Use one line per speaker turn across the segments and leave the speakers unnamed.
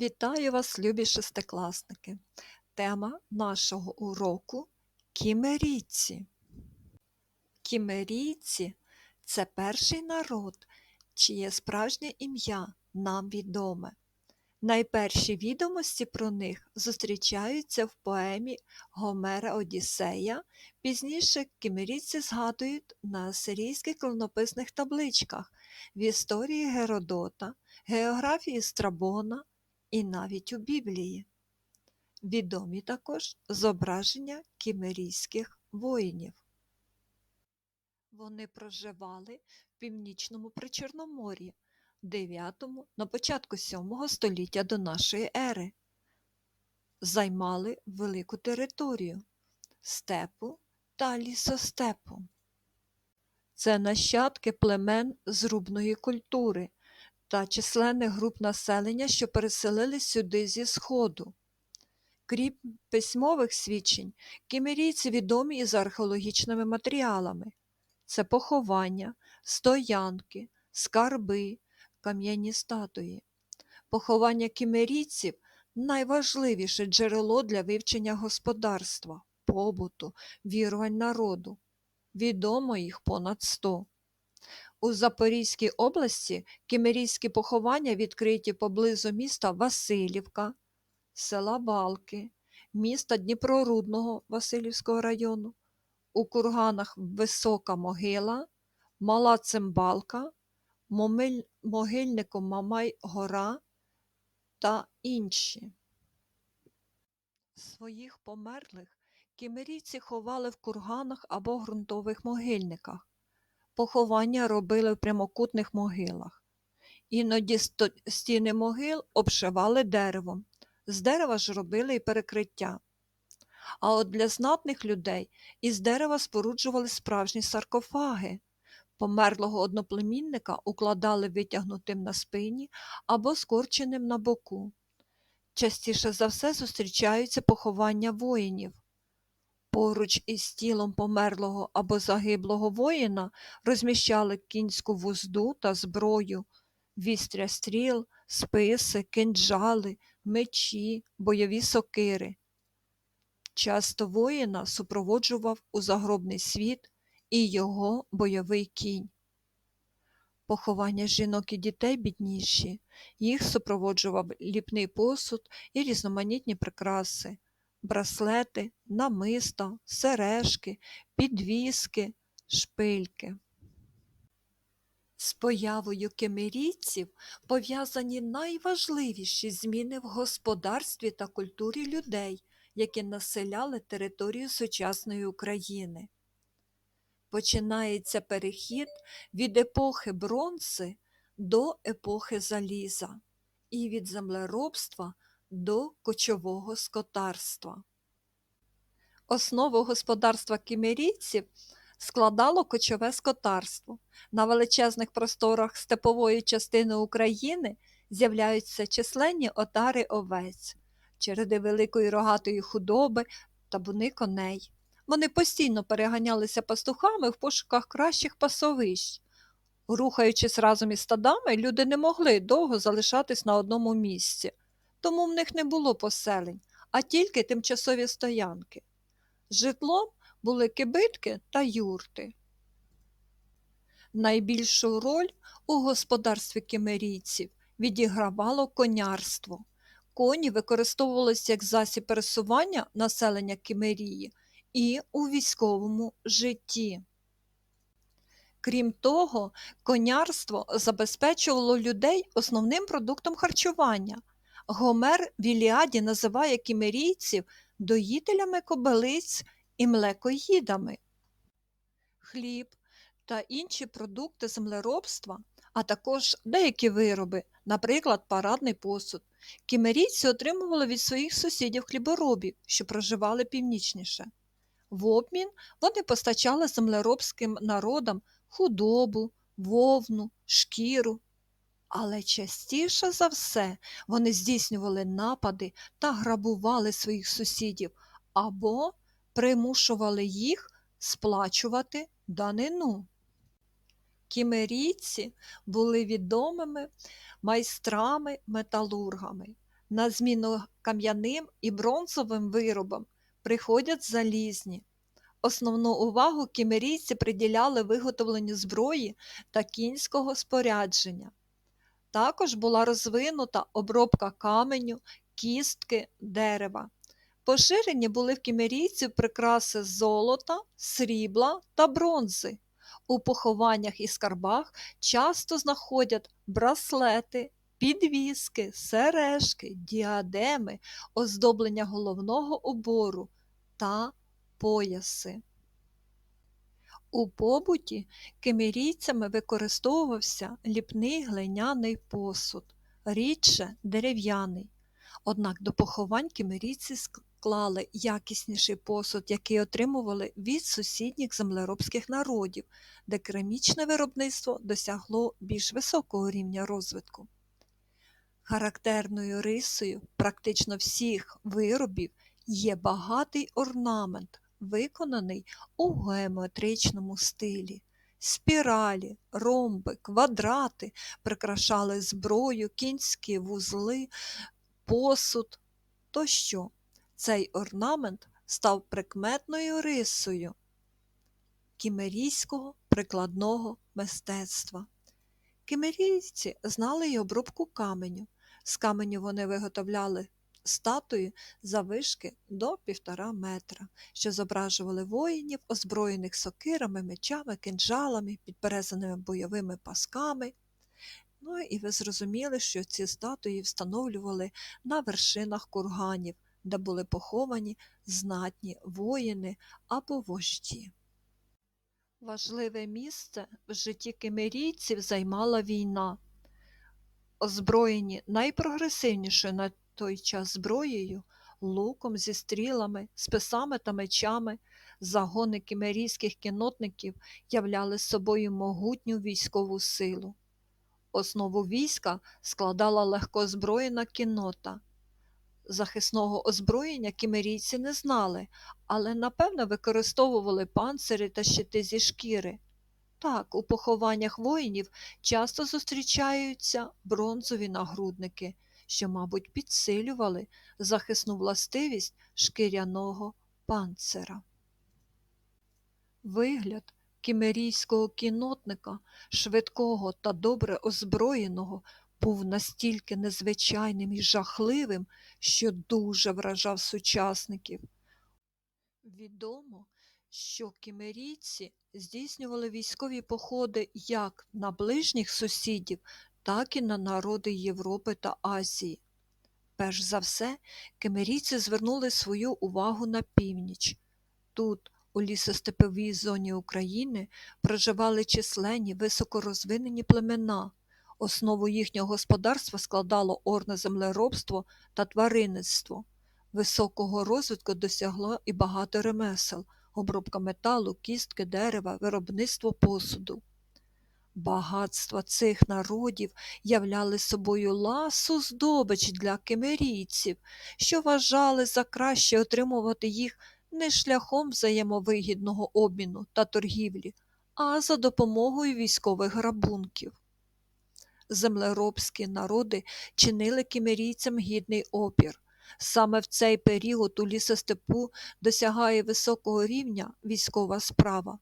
Вітаю вас, любі шестикласники! Тема нашого уроку кімерійці. Кімерійці – це перший народ, чиє справжнє ім'я нам відоме. Найперші відомості про них зустрічаються в поемі Гомера Одіссея. Пізніше кімерійці згадують на асирійських клонописних табличках, в історії Геродота, географії Страбона і навіть у Біблії. Відомі також зображення кімерійських воїнів. Вони проживали в північному Причорномор'ї, 9 на початку 7 століття до нашої ери. Займали велику територію степу та лісостепу. Це нащадки племен зрубної культури та численних груп населення, що переселились сюди зі Сходу. Крім письмових свідчень, кімерійці відомі і за археологічними матеріалами. Це поховання, стоянки, скарби, кам'яні статуї. Поховання кімерійців найважливіше джерело для вивчення господарства, побуту, вірувань народу. Відомо їх понад 100. У Запорізькій області кімерійські поховання відкриті поблизу міста Василівка, села Балки, міста Дніпрорудного Василівського району, у курганах Висока Могила, Мала Цимбалка, Момиль... Могильником Мамай Гора та інші. Своїх померлих кімерійці ховали в курганах або ґрунтових могильниках. Поховання робили в прямокутних могилах. Іноді стіни могил обшивали деревом, з дерева ж робили і перекриття. А от для знатних людей із дерева споруджували справжні саркофаги. Померлого одноплемінника укладали витягнутим на спині або скорченим на боку. Частіше за все зустрічаються поховання воїнів. Поруч із тілом померлого або загиблого воїна розміщали кінську вузду та зброю, вістря стріл, списи, кинджали, мечі, бойові сокири. Часто воїна супроводжував у загробний світ і його бойовий кінь. Поховання жінок і дітей бідніші, їх супроводжував ліпний посуд і різноманітні прикраси браслети, намиста, сережки, підвіски, шпильки. З появою кемерійців пов'язані найважливіші зміни в господарстві та культурі людей, які населяли територію сучасної України. Починається перехід від епохи бронзи до епохи заліза і від землеробства до кочового скотарства. Основу господарства кімерійців складало кочове скотарство. На величезних просторах степової частини України з'являються численні отари овець, череди великої рогатої худоби табуни коней. Вони постійно переганялися пастухами в пошуках кращих пасовищ. Рухаючись разом із стадами, люди не могли довго залишатись на одному місці тому в них не було поселень, а тільки тимчасові стоянки. Житлом були кибитки та юрти. Найбільшу роль у господарстві кемерійців відігравало конярство. Коні використовувалися як засіб пересування населення Кемерії і у військовому житті. Крім того, конярство забезпечувало людей основним продуктом харчування, Гомер в Іліаді називає кімерійців доїтелями кобилиць і млекоїдами. Хліб та інші продукти землеробства, а також деякі вироби, наприклад, парадний посуд, кімерійці отримували від своїх сусідів хліборобів, що проживали північніше. В обмін вони постачали землеробським народам худобу, вовну, шкіру але частіше за все вони здійснювали напади та грабували своїх сусідів або примушували їх сплачувати данину. Кімерійці були відомими майстрами-металургами. На зміну кам'яним і бронзовим виробам приходять залізні. Основну увагу кімерійці приділяли виготовленню зброї та кінського спорядження. Також була розвинута обробка каменю, кістки, дерева. Поширені були в кімерійців прикраси золота, срібла та бронзи. У похованнях і скарбах часто знаходять браслети, підвіски, сережки, діадеми, оздоблення головного убору та пояси. У побуті кемерійцями використовувався ліпний глиняний посуд, рідше дерев'яний. Однак до поховань кемерійці склали якісніший посуд, який отримували від сусідніх землеробських народів, де керамічне виробництво досягло більш високого рівня розвитку. Характерною рисою практично всіх виробів є багатий орнамент, виконаний у геометричному стилі. Спіралі, ромби, квадрати прикрашали зброю, кінські вузли, посуд тощо. Цей орнамент став прикметною рисою кімерійського прикладного мистецтва. Кімерійці знали й обробку каменю. З каменю вони виготовляли статуї завишки до півтора метра, що зображували воїнів, озброєних сокирами, мечами, кинджалами, підперезаними бойовими пасками. Ну і ви зрозуміли, що ці статуї встановлювали на вершинах курганів, де були поховані знатні воїни або вожді. Важливе місце в житті кемерійців займала війна. Озброєні найпрогресивнішою на той час зброєю, луком зі стрілами, списами та мечами, загони кімерійських кінотників являли собою могутню військову силу. Основу війська складала легкозброєна кінота. Захисного озброєння кімерійці не знали, але напевно використовували панцири та щити зі шкіри. Так, у похованнях воїнів часто зустрічаються бронзові нагрудники, що, мабуть, підсилювали захисну властивість шкіряного панцира. Вигляд кімерійського кінотника, швидкого та добре озброєного, був настільки незвичайним і жахливим, що дуже вражав сучасників. Відомо, що кімерійці здійснювали військові походи як на ближніх сусідів, так і на народи Європи та Азії. Перш за все, кемерійці звернули свою увагу на північ. Тут, у лісостеповій зоні України, проживали численні високорозвинені племена. Основу їхнього господарства складало орне землеробство та тваринництво. Високого розвитку досягло і багато ремесел, обробка металу, кістки, дерева, виробництво посуду. Багатства цих народів являли собою ласу здобич для кемерійців, що вважали за краще отримувати їх не шляхом взаємовигідного обміну та торгівлі, а за допомогою військових грабунків. Землеробські народи чинили кемерійцям гідний опір. Саме в цей період у лісостепу досягає високого рівня військова справа.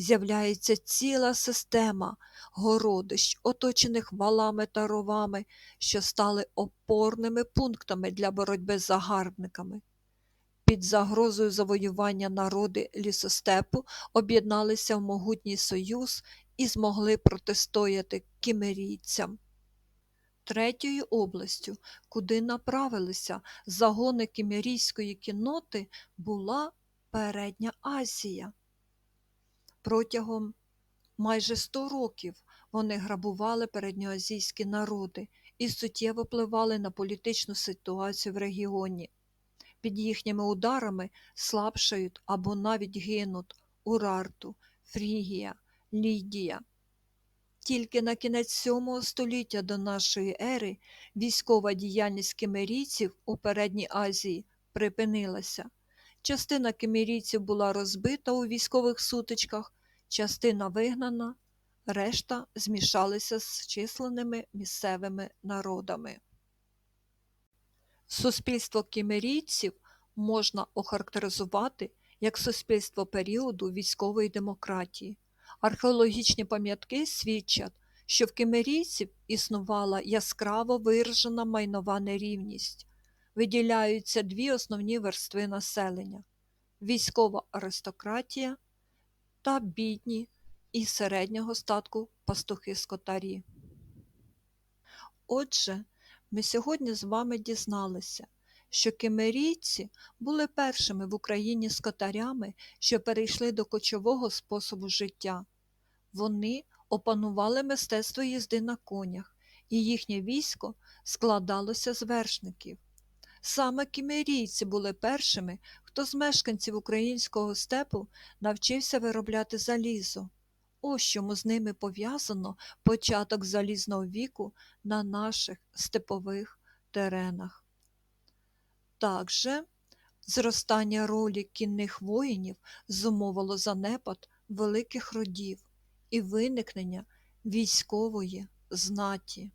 З'являється ціла система городищ, оточених валами та ровами, що стали опорними пунктами для боротьби з загарбниками. Під загрозою завоювання народи лісостепу об'єдналися в могутній союз і змогли протистояти кімерійцям. Третьою областю, куди направилися загони кімерійської кінноти, була Передня Азія. Протягом майже 100 років вони грабували передньоазійські народи і суттєво впливали на політичну ситуацію в регіоні. Під їхніми ударами слабшають або навіть гинуть Урарту, Фрігія, Лідія. Тільки на кінець VII століття до нашої ери військова діяльність кемерійців у Передній Азії припинилася. Частина кемерійців була розбита у військових сутичках, частина вигнана, решта змішалися з численними місцевими народами. Суспільство кімерійців можна охарактеризувати як суспільство періоду військової демократії. Археологічні пам'ятки свідчать, що в кімерійців існувала яскраво виражена майнова нерівність. Виділяються дві основні верстви населення військова аристократія та бідні і середнього статку пастухи-скотарі. Отже, ми сьогодні з вами дізналися, що кимерійці були першими в Україні скотарями, що перейшли до кочового способу життя. Вони опанували мистецтво їзди на конях, і їхнє військо складалося з вершників. Саме кімерійці були першими, хто з мешканців українського степу навчився виробляти залізо. Ось чому з ними пов'язано початок залізного віку на наших степових теренах. Також зростання ролі кінних воїнів зумовило занепад великих родів і виникнення військової знаті.